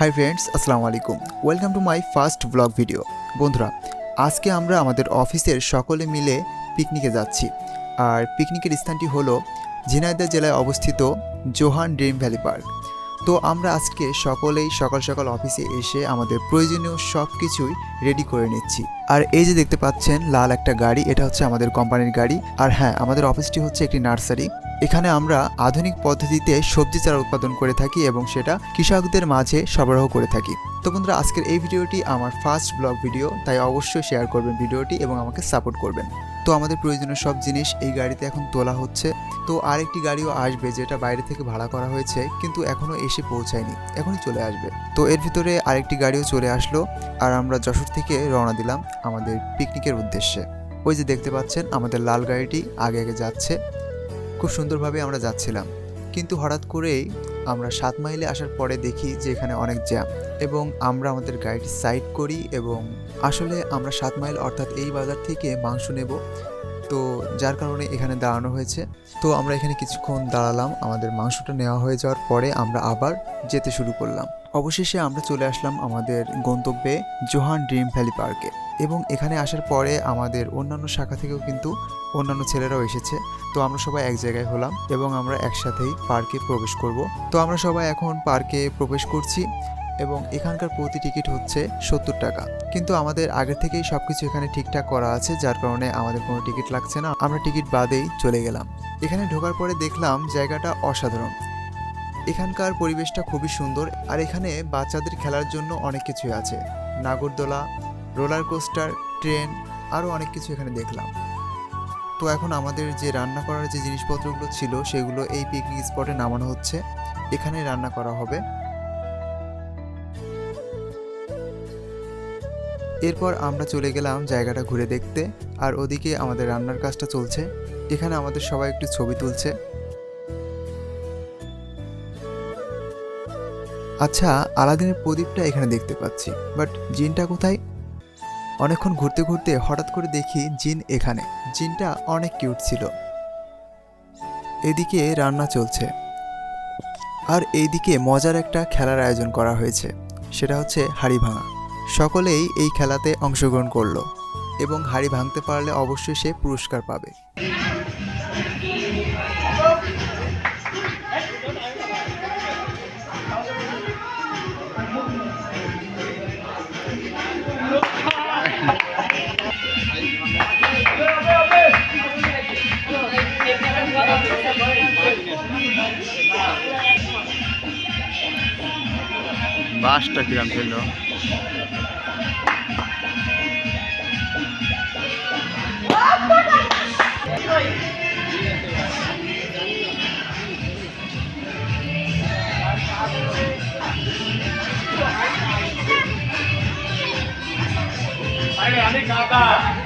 High friends আসসালামু আলাইকুম welcome to my first blog video বন্ধুরা, আজকে আমরা আমাদের অফিসের সকলে মিলে পিকনিকে যাচ্ছি। আর পিকনিকের স্থানটি হলো ঝিনাইদহ জেলায় অবস্থিত জোহান ড্রিম ভ্যালি পার্ক। তো আমরা আজকে সকলেই সকাল সকাল অফিসে এসে আমাদের প্রয়োজনীয় সব কিছুই রেডি করে নিচ্ছি। আর এই যে দেখতে পাচ্ছেন, লাল একটা গাড়ি, এটা হচ্ছে আমাদের কোম্পানির গাড়ি। আর হ্যাঁ আমাদের অফিসটি হচ্ছে একটি নার্সারি। এখানে আমরা আধুনিক পদ্ধতিতে সবজি চারা উৎপাদন করে থাকি এবং সেটা কৃষকদের মাঝে সরবরাহ করে থাকি। তো বন্ধুরা, আজকের এই ভিডিওটি আমার ফার্স্ট ব্লগ ভিডিও তাই অবশ্যই শেয়ার করবেন ভিডিওটি এবং আমাকে সাপোর্ট করবেন। তো আমাদের প্রয়োজনীয় সব জিনিস এই গাড়িতে এখন তোলা হচ্ছে। তো আরেকটি গাড়িও আসবে যেটা বাইরে থেকে ভাড়া করা হয়েছে, কিন্তু এখনও এসে পৌঁছায়নি, এখনই চলে আসবে। তো এর ভিতরে আরেকটি গাড়িও চলে আসলো, আর আমরা যশোর থেকে রওনা দিলাম আমাদের পিকনিকের উদ্দেশ্যে। ওই যে দেখতে পাচ্ছেন আমাদের লাল গাড়িটি আগে আগে যাচ্ছে। খুব সুন্দরভাবে আমরা যাচ্ছিলাম। কিন্তু হঠাৎ করেই আমরা সাত মাইলে আসার পরে দেখি যে এখানে অনেক জ্যাম এবং আমরা আমাদের গাড়িটি সাইড করি এবং আসলে আমরা সাত মাইল অর্থাৎ এই বাজার থেকে মাংস নেব। তো যার কারণে এখানে দাঁড়ানো হয়েছে। তো আমরা এখানে কিছুক্ষণ দাঁড়ালাম, আমাদের মাংসটা নেওয়া হয়ে যাওয়ার পরে আমরা আবার যেতে শুরু করলাম। অবশেষে আমরা চলে আসলাম আমাদের গন্তব্যে জোহান ড্রিম ভ্যালি পার্কে। এবং এখানে আসার পরে আমাদের অন্যান্য শাখা থেকেও কিন্তু অন্যান্য ছেলেরাও এসেছে। তো আমরা সবাই এক জায়গায় হলাম এবং আমরা একসাথেই পার্কে প্রবেশ করব। তো আমরা সবাই এখন পার্কে প্রবেশ করছি এবং এখানকার প্রতি টিকিট হচ্ছে সত্তর টাকা। কিন্তু আমাদের আগের থেকেই সব কিছু এখানে ঠিকঠাক করা আছে, যার কারণে আমাদের কোনো টিকিট লাগছে না। আমরা টিকিট বাদেই চলে গেলাম। এখানে ঢোকার পরে দেখলাম জায়গাটা অসাধারণ। এখানকার পরিবেশটা খুবই সুন্দর। আর এখানে বাচ্চাদের খেলার জন্য অনেক কিছুই আছে। নাগরদোলা রোলার কোস্টার, ট্রেন আরও অনেক কিছু এখানে দেখলাম। তো এখন আমাদের যে রান্না করার যে জিনিসপত্রগুলো ছিল, সেগুলো এই পিকনিক স্পটে নামানো হচ্ছে। এখানে রান্না করা হবে। এরপর আমরা চলে গেলাম জায়গাটা ঘুরে দেখতে, আর ওদিকে আমাদের রান্নার কাজটা চলছে। এখানে আমাদের সবাই একটু ছবি তুলছে। আচ্ছা আলাদিনের প্রদীপটা এখানে দেখতে পাচ্ছি, বাট জিনটা কোথায়? অনেকক্ষণ ঘুরতে ঘুরতে হঠাৎ করে দেখি জিন এখানে। জিনটা অনেক কিউট ছিল। এদিকে রান্না চলছে। আর এইদিকে মজার একটা খেলার আয়োজন করা হয়েছে। সেটা হচ্ছে হাড়ি ভাঙা। সকলেই এই খেলাতে অংশগ্রহণ করল এবং হাড়ি ভাঙতে পারলে অবশ্যই সে পুরস্কার পাবে। বাসটা কিরাম ছিল? ওরে কাদা গো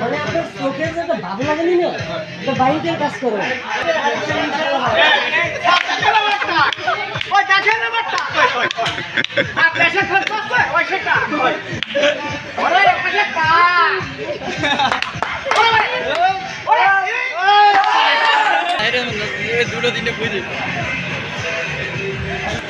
মানে চোখের যাতে ভালো লাগেনি না তো বাড়িতে কাজ করো দুটো তিনটে বুঝি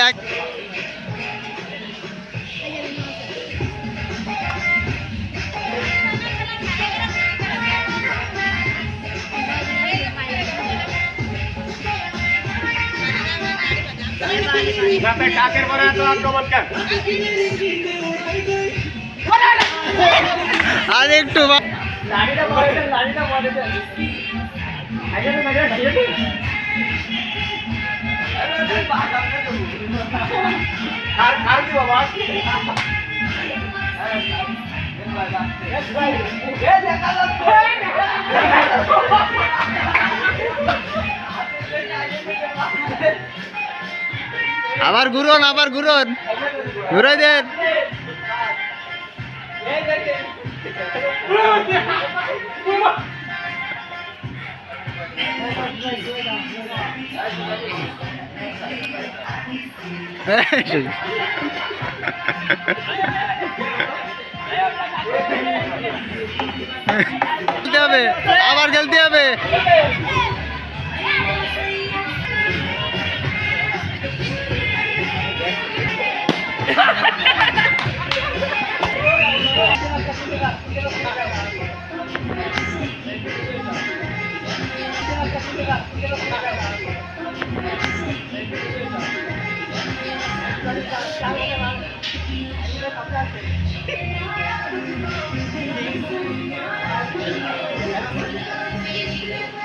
এক। যাতে কাকের পরে এত আক্রমণ কেন? আর একটু লাড়িটা দেন লাড়িটা পরে আবার ঘুরুন আবার ঘুরুন ঘুরাই দেন খেলতে হবে আবার খেলতে হবে। Thank you.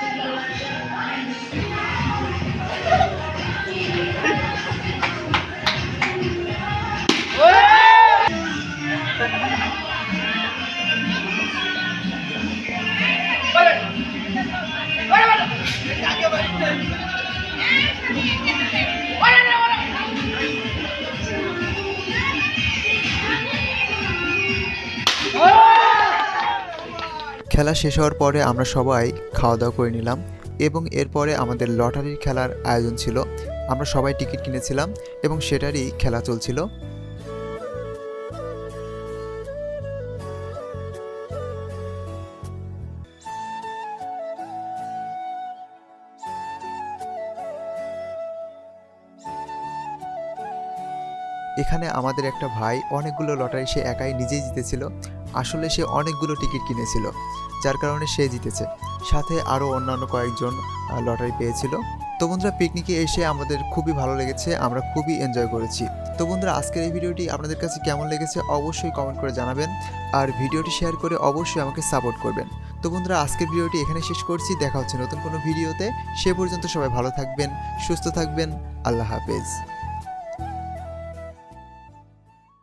খেলা শেষ হওয়ার পরে আমরা সবাই খাওয়া দাওয়া করে নিলাম এবং এরপরে আমাদের লটারির খেলার আয়োজন ছিল। আমরা সবাই টিকিট কিনেছিলাম এবং সেটারই খেলা চলছিল। এখানে আমাদের একটা ভাই, অনেকগুলো লটারি সে একাই নিজেই জিতেছিল। আসলে সে অনেকগুলো টিকিট কিনেছিল, যার কারণে সে জিতেছে। সাথে আরও অন্যান্য কয়েকজন লটারি পেয়েছিল। তো বন্ধুরা পিকনিকে এসে আমাদের খুবই ভালো লেগেছে, আমরা খুবই এনজয় করেছি। তো বন্ধুরা, আজকের এই ভিডিওটি আপনাদের কাছে কেমন লেগেছে অবশ্যই কমেন্ট করে জানাবেন, আর ভিডিওটি শেয়ার করে অবশ্যই আমাকে সাপোর্ট করবেন। তো বন্ধুরা, আজকের ভিডিওটি এখানে শেষ করছি, দেখা হচ্ছে নতুন কোনো ভিডিওতে। সে পর্যন্ত সবাই ভালো থাকবেন, সুস্থ থাকবেন, আল্লাহ হাফেজ।